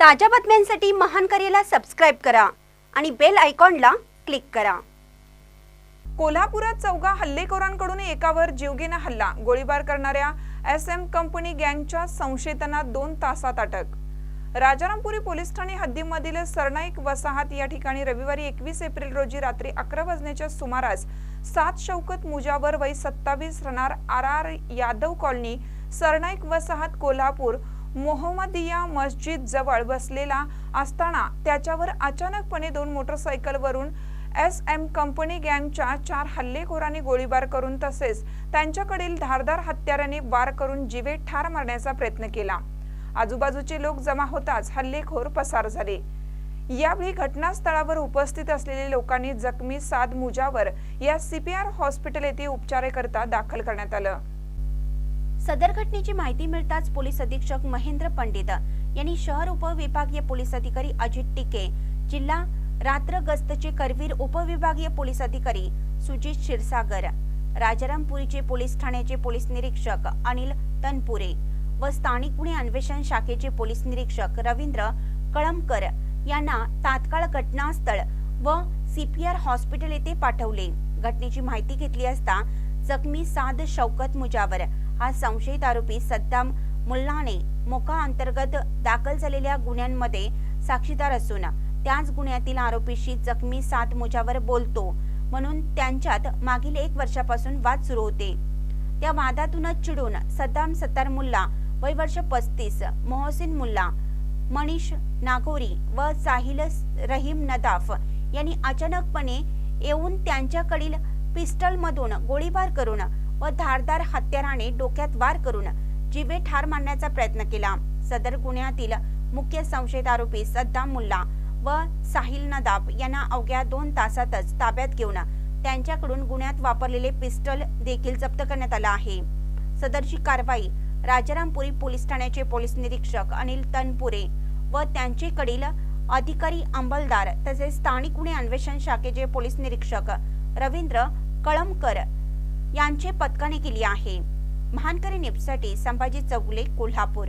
ताज्या बातम्यांसाठी महान करेला सबस्क्राईब करा आणि बेल आयकॉनला क्लिक करा. कोल्हापुरात चौघा हल्लेखोरांकडून एकावर जीवघेणा हल्ला गोळीबार करणाऱ्या एस एम कंपनी गँगच्या संशयितांना दोन तासात अटक. राजारामपुरी पोलीस ठाणे हद्दीमधील सरनाईक वसाहत या ठिकाणी रविवारी एकवीस एप्रिल रोजी रात्री अकरा वाजण्याच्या सुमारास सात शौकत मुजावर वय सत्तावीस राहणार R R Yadav colony Sarnaik वसाहत कोल्हापूर मोहम्मदिया मस्जिद जवळ बसलेला असताना त्याच्यावर अचानकपणे दोन मोटरसायकलवरून एस एम कंपनी गँगच्या चार हल्लेखोरांनी गोळीबार करून तसेच त्यांच्याकडील धारदार हत्याराने वार करून जीवे ठार मारण्याचा प्रयत्न केला. आजूबाजूचे लोक जमा होताच हल्लेखोर पसार झाले. यावेळी घटनास्थळावर उपस्थित असलेल्या लोकांनी जखमी साद मुजावर या सीपीआर हॉस्पिटल येथे उपचाराकरता दाखल करण्यात आलं. सदर घटनेची माहिती मिळताच पोलीस अधीक्षक महेंद्र पंडित यांनी शहर उपविभागीय पोलीस अधिकारी अजित टिके जिल्हा रात्र गस्तचे करवीर उपविभागीय पोलीस अधिकारी सुजित क्षीरसागर राजारामपुरीचे पोलीस ठाण्याचे पोलीस निरीक्षक अनिल तनपुरे व स्थानिक गुन्हे अन्वेषण शाखेचे पोलीस निरीक्षक रवींद्र कळमकर यांना तात्काळ घटनास्थळ व सीपीआर हॉस्पिटल येथे पाठवले. घटनेची माहिती घेतली असता जखमी साद शौकत मुजावर हा संशयित आरोपी सद्दाम मुल्लाने मोका अंतर्गत दाखल झालेल्या गुन्ह्यांमध्ये साक्षीदार असून त्याच गुन्ह्यातील आरोपीशी जखमी सात मोजावर बोलतो म्हणून त्यांच्यात मागील एक वर्षापासून वाद सुरू होते. त्या वादातूनच चिडून सद्दाम सत्तार मुल्ला वय वर्ष पस्तीस मोहसिन मुल्ला मनीष नागोरी व साहिल रहीम नदाफ यांनी अचानकपणे येऊन त्यांच्याकडील पिस्टलमधून गोळीबार करून व धारदार हत्याराने डोक्यात वार करून जीवे ठार मारण्याचा प्रयत्न केला. सदर गुन्ह्यातील मुख्य संशयित आरोपी सद्दाम मुल्ला व साहिल नदाब यांना अवघ्या दोन तासातच ताब्यात घेऊन त्यांच्याकडून गुन्ह्यात वापरलेले पिस्टल देखील जप्त करण्यात आला आहे. सदरची कारवाई राजारामपुरी पोलीस ठाण्याचे पोलीस निरीक्षक अनिल तनपुरे व त्यांचेकडील अधिकारी अंमलदार तसेच स्थानिक गुन्हे अन्वेषण शाखेचे पोलीस निरीक्षक रवींद्र कळमकर यांचे पथकाने केली आहे. महानकरी न्यूजसाठी संभाजी चौगुले कोल्हापूर.